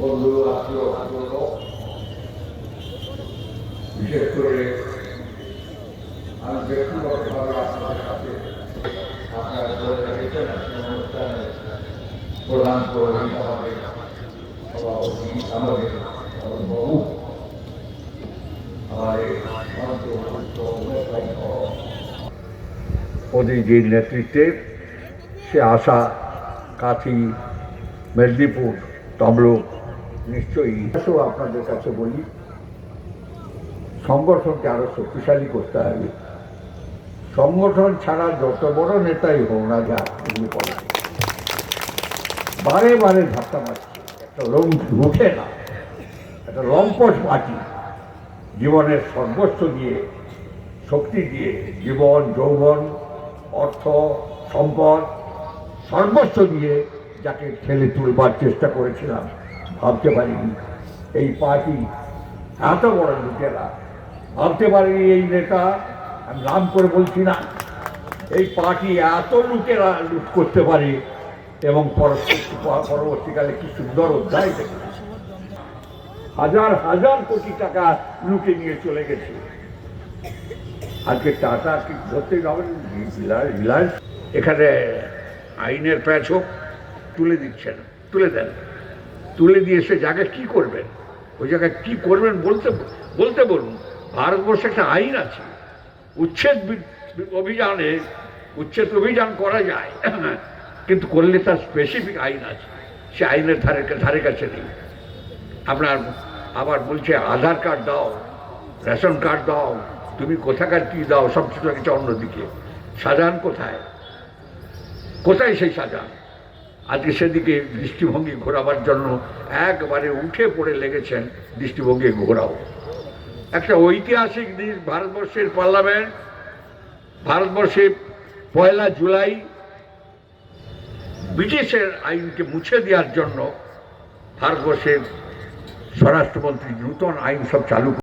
বন্ধু আত্মীয় আত্মীয় বিশেষ করে আমি ব্যক্তিগতভাবে সাথে আপনারা অনুষ্ঠানে প্রধান আমাদের মোদীজির নেতৃত্বে সে আশা কাথি মেদিনীপুর, তমলুক নিশ্চয়ই। আপনাদের কাছে বলি, সংগঠনকে আরও শক্তিশালী করতে হবে। সংগঠন ছাড়া যত বড় নেতাই হোক না যা বারে বারে ধাক্কা মারছে। একটা লোম উঠে না। একটা লম্পট পার্টি জীবনের সর্বস্ব দিয়ে, শক্তি দিয়ে জীবন, যৌবন, অর্থ, সম্পদ, সর্বস্ব দিয়ে যাকে ঠেলে তুলবার চেষ্টা করেছিলাম। ভাবতে পারিনি। এই পার্টি এত বড় লুটেরা। ভাবতে পারিনি এই নেতা, আমি নাম করে বলছি না, এই পার্টি এত লুটেরা লুট করতে পারে এবং পরবর্তী পরবর্তীকালে কি সুন্দর অধ্যায় দেখেছে হাজার হাজার কোটি টাকা লুটে নিয়ে চলে গেছে। আজকে টাটা কি ধরতে যাবেন? রিলায়েন্স। এখানে আইনের প্যাচ হোক, তুলে দিচ্ছেন, তুলে দেন। তুলে দিয়ে সে জায়গায় কি করবেন? ওই জায়গায় কি করবেন বলতে বলতে বলুন। ভারতবর্ষে একটা আইন আছে। উচ্ছেদ অভিযানে উচ্ছেদ অভিযান করা যায়। কিন্তু করলে তার স্পেসিফিক আইন আছে। সে আইনের ধারে ধারে কাছে নেই। আপনার আবার বলছে, আধার কার্ড দাও, রেশন কার্ড দাও, তুমি কোথাকার কি দাও, সব কিছু অন্যদিকে। সাজান কোথায়? কোথায় সেই সাজান? আজকে সেদিকে দৃষ্টিভঙ্গি ঘোরাবার জন্য একবারে উঠে পড়ে লেগেছেন দৃষ্টিভঙ্গি ঘোরাও। একটা ঐতিহাসিক দিন ভারতবর্ষের পার্লামেন্ট, ভারতবর্ষে পয়লা জুলাই, ব্রিটিশের আইনকে মুছে দেওয়ার জন্য ভারতবর্ষের স্বরাষ্ট্রমন্ত্রী নূতন আইন সব চালু